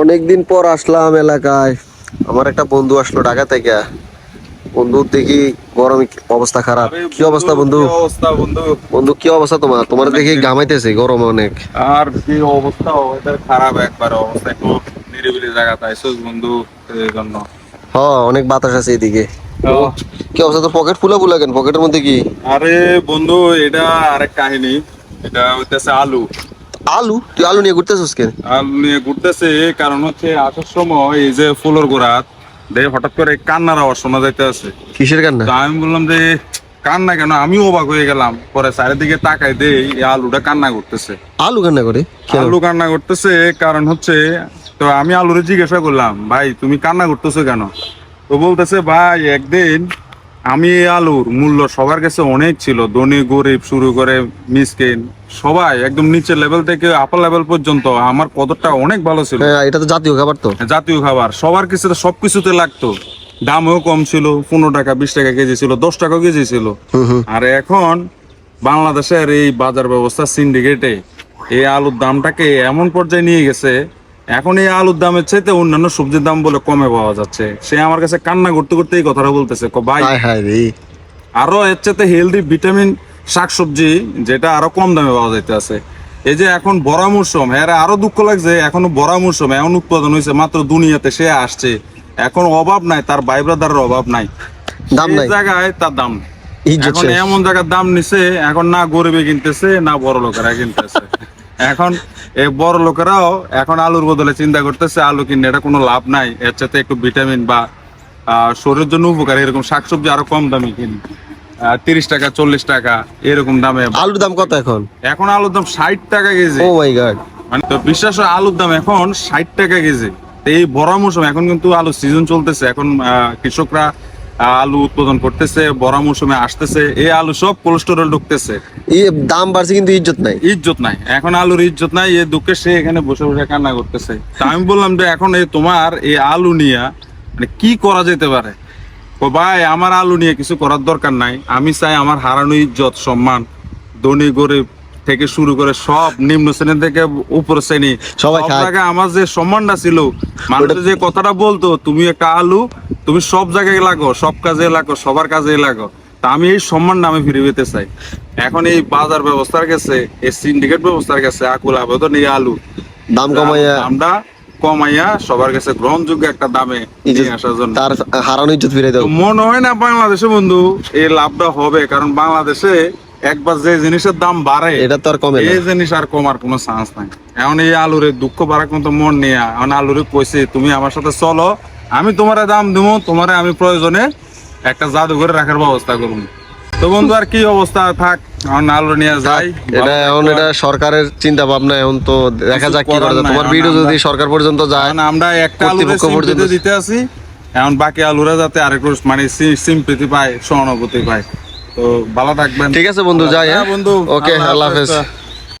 অনেকদিন পর আসলাম এলাকায়। আমার একটা বন্ধু আসলো ঢাকা থেকে। বন্ধু দেখি গরম অবস্থা খারাপ। কি অবস্থা বন্ধু? অবস্থা বন্ধু? বন্ধু কি অবস্থা তোমার? তোমার দেখি ঘামাইতেছে গরম অনেক। আর কি অবস্থা? ওয়েদার খারাপ একবার। অবস্থা একটু নিরিবিলি জায়গা বন্ধু এই জন্য। হ অনেক বাতাস আছে এদিকে। কি অবস্থা তোর? পকেট ফুলা ফুলা কেন? পকেটের মধ্যে কি? আরে বন্ধু এটা আরেক কাহিনী। এটা হইতেছে আলু। আলু? তুই আলু নিয়ে ঘুরতেছিস কেন? আলু নিয়ে ঘুরতেছে কারণ হচ্ছে আসার সময় এই যে ফুলের গোড়াত দেখে হঠাৎ করে কান্নার আওয়াজ শোনা যাইতে আছে। কিসের কান্না? আমি বললাম যে কান্না কেন? আমি অবাক হয়ে গেলাম। পরে চারিদিকে তাকাই দেই এই আলুটা কান্না করতেছে। আলু কান্না করে? আলু কান্না করতেছে কারণ হচ্ছে তো আমি আলুরে জিজ্ঞাসা করলাম ভাই তুমি কান্না করতেছো কেন? তো বলতেছে ভাই একদিন আমি এই আলুর মূল্য সবার কাছে অনেক ছিল। ধনী গরিব শুরু করে মিসকিন সবাই একদম নিচের লেভেল থেকে আপার লেভেল পর্যন্ত আমার কদরটা অনেক ভালো ছিল। হ্যাঁ এটা তো জাতীয় খাবার তো। জাতীয় খাবার। সবার কিছুতে সবকিছুতে লাগতো। দামও কম ছিল পনেরো টাকা বিশ টাকা কেজি ছিল দশ টাকা কেজি ছিল। আর এখন বাংলাদেশের এই বাজার ব্যবস্থা সিন্ডিকেটে এই আলুর দামটাকে এমন পর্যায়ে নিয়ে গেছে এখন এই আলুর দামের চাইতে অন্যান্য সবজির দাম বলে কমে পাওয়া যাচ্ছে। সে আমার কাছে কান্না করতে করতে এই কথাটা বলতেছে ভাই হায় হায় আরও এর চাইতে হেলদি ভিটামিন শাকসবজি যেটা আরও কম দামে পাওয়া যাইতে আছে এই যে এখন বড় মৌসুম এর আরও দুঃখ লাগছে এখনও বড় মৌসুম এমন উৎপাদন হয়েছে মাত্র দুনিয়াতে সে আসছে। এখন অভাব নাই তার ভাই ব্রাদারের অভাব নাই। দাম নাই। জায়গায় তার দাম। এখন এমন জায়গার দাম নিছে এখন না গরিবে কিনতেছে না বড় লোকেরা কিনতেছে। এখন এই বড় লোকেরাও এখন আলুর বদলে চিন্তা করতেছে আলু কিনে এটা কোনো লাভ নাই এর সাথে একটু ভিটামিন বা শরীরের জন্য উপকার এরকম শাকসবজি আরও কম দামে কিনি। তিরিশ টাকা চল্লিশ টাকা এরকম দামে। আলুর দাম কত এখন? এখন আলুর দাম ষাট টাকা কেজি। ও মাই গড মানে তো বিশ্বাস হয় আলুর দাম এখন ষাট টাকা কেজি। এই বড় মৌসুম এখন কিন্তু আলু সিজন চলতেছে। এখন কৃষকরা আলু উৎপাদন করতেছে বড় মৌসুমে আসতেছে এই আলু সব কোলেস্টেরল ঢুকতেছে। দাম বাড়ছে কিন্তু ইজ্জত নাই। ইজ্জত নাই। এখন আলুর ইজ্জত নাই এই দুঃখে সে এখানে বসে বসে কান্না করতেছে। তা আমি বললাম যে এখন এই তোমার এই আলু নিয়ে মানে কি করা যেতে পারে? ও ভাই আমার আলু নিয়ে কিছু করার দরকার নাই। আমি চাই আমার হারানো ইজ্জত সম্মান ধনী গরিব থেকে শুরু করে সব নিম্ন শ্রেণি থেকে উপর শ্রেণি সবাই। জায়গায় আমার যে সম্মানটা ছিল মানুষ যে কথাটা বলতো তুমি একটা আলু তুমি সব জায়গায় লাগো সব কাজে লাগো সবার কাজে লাগো। তা আমি এই সম্মানটা আমি ফিরে পেতে চাই। এখন এই বাজার ব্যবস্থার কাছে এই সিন্ডিকেট ব্যবস্থার কাছে আকুল আবেদন এই আলু। দাম কমাইয়া দামটা কমাইয়া সবার কাছে গ্রহণযোগ্য একটা দামে আসার জন্য। তার হারানো ইজ্জত ফিরে দাও। মনে হয় না বাংলাদেশে বন্ধু এই লাভটা হবে কারণ বাংলাদেশে একবার যে জিনিসের দাম বাড়ে এটা তো আর কমে এই জিনিস আর কমার কোনো চান্স নাই। এখন এই আলুরে দুঃখ বাড়ার মতো মন নিয়ে এখন আলুরে কইছে তুমি আমার সাথে চলো আমি তোমারে দাম দেবো তোমারে আমি প্রয়োজনে একটা জাদুঘরে রাখার ব্যবস্থা করব। তো বন্ধু আর কি অবস্থা? থাক এখন আলু নিয়ে যাই। এটা এখন এটা সরকারের চিন্তা ভাবনা এখন তো দেখা যাক কি করা যায়। তোমার ভিডিও যদি সরকার পর্যন্ত যায় আমরা একটা কর্তৃপক্ষ পর্যন্ত- দিতে আছি। এখন বাকি আলুরা যাতে আরেকটু মানে সিম্পিতি পায় সহানুভূতি পায়। তো ভালো থাকবেন। ঠিক আছে বন্ধু যাই হ্যাঁ? হ্যাঁ বন্ধু ওকে আল্লাহ হাফেজ। হাফেজ।